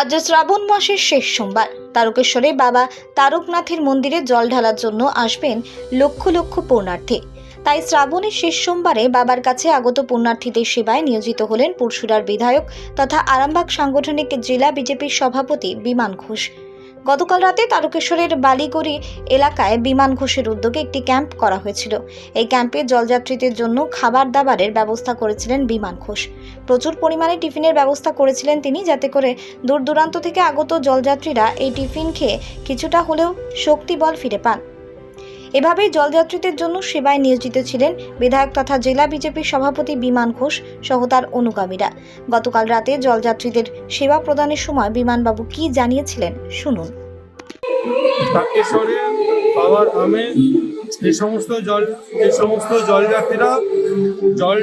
আজ শ্রাবণ মাসের শেষ সোমবার। তারকেশ্বরে বাবা তারকনাথের মন্দিরে জল ঢালার জন্য আসবেন লক্ষ লক্ষ পূর্ণার্থী তাই শ্রাবণের শেষ সোমবারে বাবার কাছে আগত পুণ্যার্থীদের সেবায় নিয়োজিত হলেন পরশুরার বিধায়ক তথা আরামবাগ সাংগঠনিক জেলা বিজেপির সভাপতি বিমান ঘোষ। গতকাল রাতে তারকেশ্বরের বালিগড়ি এলাকায় বিমান ঘোষের উদ্যোগে একটি ক্যাম্প করা হয়েছিল। এই ক্যাম্পে জলযাত্রীদের জন্য খাবার দাবারের ব্যবস্থা করেছিলেন বিমান ঘোষ। প্রচুর পরিমাণে টিফিনের ব্যবস্থা করেছিলেন তিনি যাতে করে দূর দূরান্ত থেকে আগত জলযাত্রীরা এই টিফিন খেয়ে কিছুটা হলেও শক্তি বল ফিরে পান। এভাবেই জলযাত্রীদের জন্য সেবায় নিয়োজিত ছিলেন বিধায়ক তথা জেলা বিজেপির সভাপতি বিমান ঘোষ সহ তার অনুগামীরা। গতকাল রাতে জলযাত্রীদের সেবা প্রদানের সময় বিমানবাবু কি জানিয়েছিলেন শুনুন। তারকেশ্বরে বাবার ধামে যে সমস্ত জল, যে সমস্ত জলযাত্রীরা জল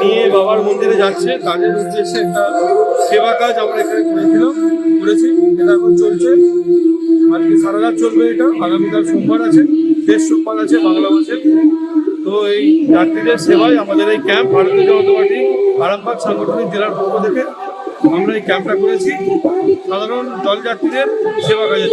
নিয়ে বাবার মন্দিরে যাচ্ছে, তাদের উদ্দেশ্যে একটা সেবা কাজ আমরা এখানে করেছিলাম করেছি, এটা এখন চলছে। আজকে সারা রাত চলবে এটা, আগামীকাল সোমবার আছে শেষ সোমবার আছে, বাংলা মাসের তো এই যাত্রীদের সেবায় আমাদের এই ক্যাম্প, ভারতীয় জনতা পার্টি, আরামবাগ সাংগঠনিক জেলার পক্ষ থেকে আমরা এই ক্যাম্পটা করেছি। সাধারণ জলযাত্রীদের সেবা কাজের